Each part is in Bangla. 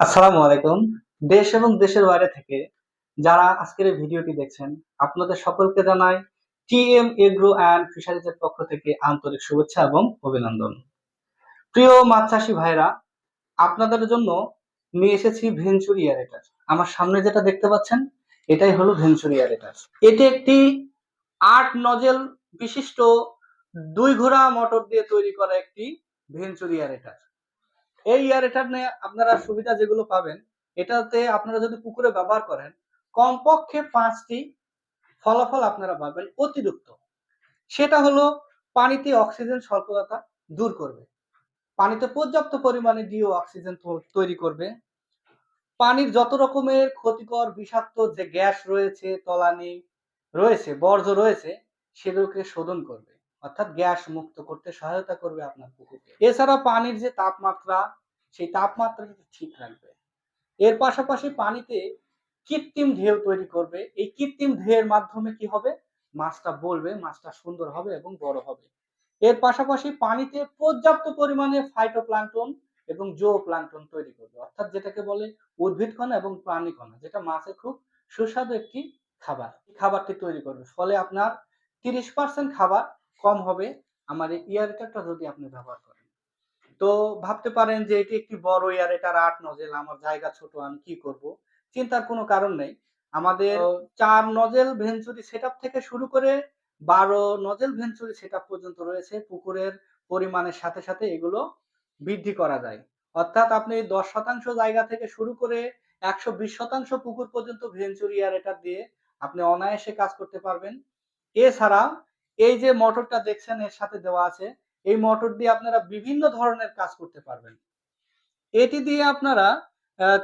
আসসালামু আলাইকুম। দেশ এবং দেশের বাইরে থেকে যারা আজকের এই ভিডিওটি দেখছেন, আপনাদের সকলকে জানাই টিএম এগ্রো অ্যান্ড ফিশারিজের পক্ষ থেকে আন্তরিক শুভেচ্ছা এবং অভিনন্দন। প্রিয় মাছ চাষী ভাইরা আপনাদের জন্য নিয়ে এসেছি ভেঞ্চুরি এয়ারেটার আমার সামনে যেটা দেখতে পাচ্ছেন, এটাই হলো ভেঞ্চুরি এয়ারেটার এটি একটি আট নজেল বিশিষ্ট দুই ঘোড়া মোটর দিয়ে তৈরি করা একটি ভেঞ্চুরি এয়ারেটার এই এয়ারেটার নিয়ে আপনারা সুবিধা যেগুলো পাবেন, এটাতে আপনারা যদি পুকুরে ব্যবহার করেন, কমপক্ষে পাঁচটি ফলাফল আপনারা পাবেন অতিরিক্ত। সেটা হলো পানিতে অক্সিজেন স্বল্পতা দূর করবে, পানিতে পর্যাপ্ত পরিমাণে ডিও অক্সিজেন তৈরি করবে, পানির যত রকমের ক্ষতিকর বিষাক্ত যে গ্যাস রয়েছে, তলানি রয়েছে, বর্জ্য রয়েছে, সেগুলোকে শোধন করবে। অর্থাৎ গ্যাস মুক্ত করতে সহায়তা করবে আপনার পুকুরকে। এছাড়া পানির যে তাপমাত্রা, সেই তাপমাত্রাকে ঠিক রাখবে। এর পাশাপাশি পানিতে কৃত্রিম ঢেউ তৈরি করবে। এই কৃত্রিম ঢেউয়ের মাধ্যমে কি হবে? মাছটা বলবে, মাছটা সুন্দর হবে এবং বড় হবে। এর পাশাপাশি পানিতে পর্যাপ্ত পরিমাণে ফাইটোপ্লাঙ্কটন এবং জো প্লাঙ্কটন তৈরি করবে। অর্থাৎ যেটাকে বলে উদ্ভিদ কণা এবং প্রাণী কণা, যেটা মাছের খুব সুস্বাদু একটি খাবার। খাবারটি তৈরি করবে। ফলে আপনার তিরিশ পার্সেন্ট খাবার কম হবে আমার এই ইয়ারেটারটা যদি আপনি ব্যবহার করেন। তো ভাবতে পারেন যে এটি একটি বড় ইয়ারেটার আট নজেল আমার জায়গা ছোট আমি কি করব? চিন্তার কোনো কারণ নেই। আমাদের চার নজেল ভেঞ্চুরি সেট থেকে শুরু করে বারো নজেল ভেঞ্চুরি সেট পর্যন্ত রয়েছে পুকুরের পরিমাণের সাথে সাথে এগুলো বৃদ্ধি করা যায়। অর্থাৎ আপনি দশ শতাংশ জায়গা থেকে শুরু করে একশো বিশ শতাংশ পুকুর পর্যন্ত ভেঞ্চুরি এয়ারেটার দিয়ে আপনি অনায়াসে কাজ করতে পারবেন। এছাড়া এই যে মোটরটা দেখছেন, এর সাথে দেওয়া আছে, এই মোটর দিয়ে আপনারা বিভিন্ন ধরনের কাজ করতে পারবেন। এটি দিয়ে আপনারা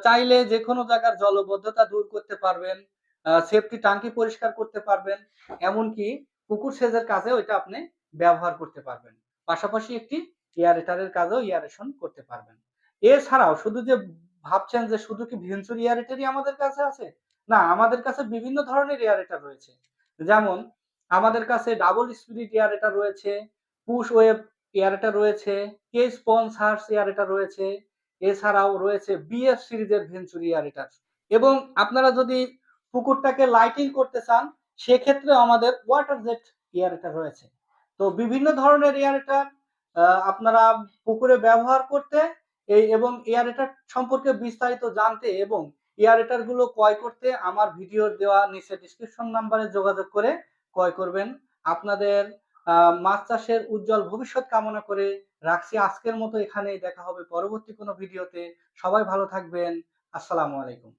চাইলে যে কোনো জায়গার জলবদ্ধতা দূর করতে পারবেন সেফটি টাঙ্কি পরিষ্কার করতে পারবেন, এমনকি পুকুর সেচের কাজে ওইটা আপনি ব্যবহার করতে পারবেন। পাশাপাশি একটি এয়ারেটারের কাজেও ইয়ারেশন করতে পারবেন। এছাড়াও শুধু যে ভাবছেন যে শুধু কি ভেঞ্চুর এয়ারেটারই আমাদের কাছে আছে? না, আমাদের কাছে বিভিন্ন ধরনের এয়ারেটার রয়েছে। যেমন আমাদের কাছে ডাবল স্পিরিট এয়ারেটার রয়েছে পুশ ওয়েব এয়ারেটার রয়েছে কে স্পন্সার্স এয়ারেটার রয়েছে, এছাড়াও রয়েছে বিএফ সিরিজের ভেঞ্চুরি এয়ারেটার এবং আপনারা যদি পুকুরটাকে লাইটিং করতে চান, সেক্ষেত্রে আমাদের ওয়াটার জেট এয়ারেটার রয়েছে। তো বিভিন্ন ধরনের এয়ারেটার আপনারা পুকুরে ব্যবহার করতে, এই এবং এয়ারেটার সম্পর্কে বিস্তারিত জানতে এবং এয়ারেটারগুলো ক্রয় করতে আমার ভিডিওর দেওয়া নিচে ডিসক্রিপশন নাম্বারে যোগাযোগ করে ক্রয় করবেন। আপনাদের মাছ চাষের উজ্জ্বল ভবিষ্যৎ কামনা করে রাখছি। আজকের মতো এখানেই দেখা হবে পরবর্তী কোনো ভিডিওতে। সবাই ভালো থাকবেন। আসসালামু আলাইকুম।